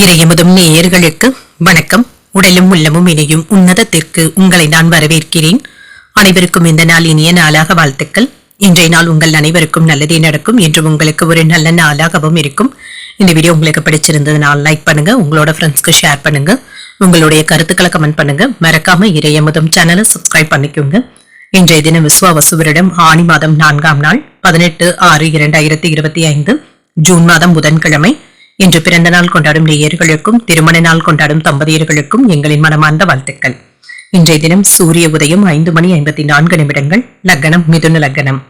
இறையமுதும் நேயர்களுக்கு வணக்கம். உடலும் உள்ளமும் இணையும் உன்னதத்திற்கு உங்களை நான் வரவேற்கிறேன். அனைவருக்கும் இந்த நாள் இனிய நாளாக வாழ்த்துக்கள். இன்றைய நாள் உங்கள் அனைவருக்கும் நல்லதே நடக்கும் என்று உங்களுக்கு ஒரு நல்ல நாளாகவும் இருக்கும். இந்த வீடியோ உங்களுக்கு பிடிச்சிருந்ததுனால் லைக் பண்ணுங்க உங்களோட ஃப்ரெண்ட்ஸ்க்கு ஷேர் பண்ணுங்க உங்களுடைய கருத்துக்களை கமெண்ட் பண்ணுங்க. மறக்காம இறையமுதம் சேனலை சப்ஸ்கிரைப் பண்ணிக்கோங்க. இன்றைய தினம் விஸ்வாவசுவரிடம் ஆணி மாதம் நான்காம் நாள் பதினெட்டு ஆறு இரண்டாயிரத்தி இருபத்தி ஐந்து ஜூன் மாதம் புதன்கிழமை. இன்று பிறந்த நாள் கொண்டாடும் நேயர்களுக்கும் திருமண நாள் கொண்டாடும் தம்பதியர்களுக்கும் எங்களின் மனமார்ந்த வாழ்த்துக்கள். இன்றைய தினம் சூரிய உதயம் ஐந்து மணி ஐம்பத்தி நான்கு நிமிடங்கள் லக்னம் மிதுன லக்னம்.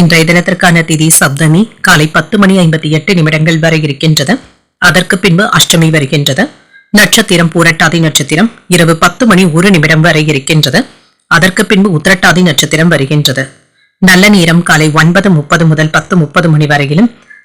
இன்றைய தினத்திற்கான திதி சப்தமி காலை பத்து மணி ஐம்பத்தி எட்டு நிமிடங்கள் வரை இருக்கின்றது. அதற்கு பின்பு அஷ்டமி வருகின்றது. நட்சத்திரம் பூரட்டாதி நட்சத்திரம் இரவு பத்து மணி ஒரு நிமிடம் வரை இருக்கின்றது. அதற்கு பின்பு உத்திரட்டாதி நட்சத்திரம் வருகின்றது. நல்ல நேரம் காலை ஒன்பது முப்பது முதல் பத்து முப்பது மணி வரையிலும்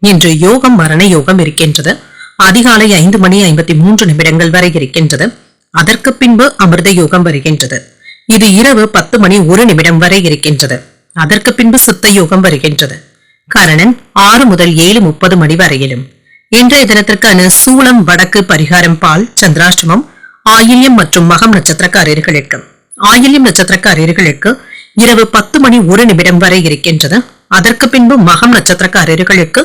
இன்று யோகம் மரண யோகம் இருக்கின்றது. அதிகாலை ஐந்து மணி ஐம்பத்தி மூன்று நிமிடங்கள் வரை இருக்கின்றது. அதற்கு பின்பு அமிர்த யோகம் வருகின்றது. இது இரவு பத்து மணி ஒரு நிமிடம் வரை இருக்கின்றது. அதற்கு பின்பு சித்த யோகம் வருகின்றது. கரணன் ஆறு முதல் ஏழு முப்பது மணி வரையிலும். இன்றைய தினத்திற்கான சூளம் வடக்கு பரிகாரம் பால் சந்திராஷ்டமம் ஆயில்யம் மற்றும் மகம் நட்சத்திரக்காரர்களுக்கு. ஆயில்யம் நட்சத்திரக்காரர்களுக்கு இரவு பத்து மணி ஒரு நிமிடம் வரை இருக்கின்றது. அதற்கு பின்பு மகம் நட்சத்திரக்காரர்களுக்கு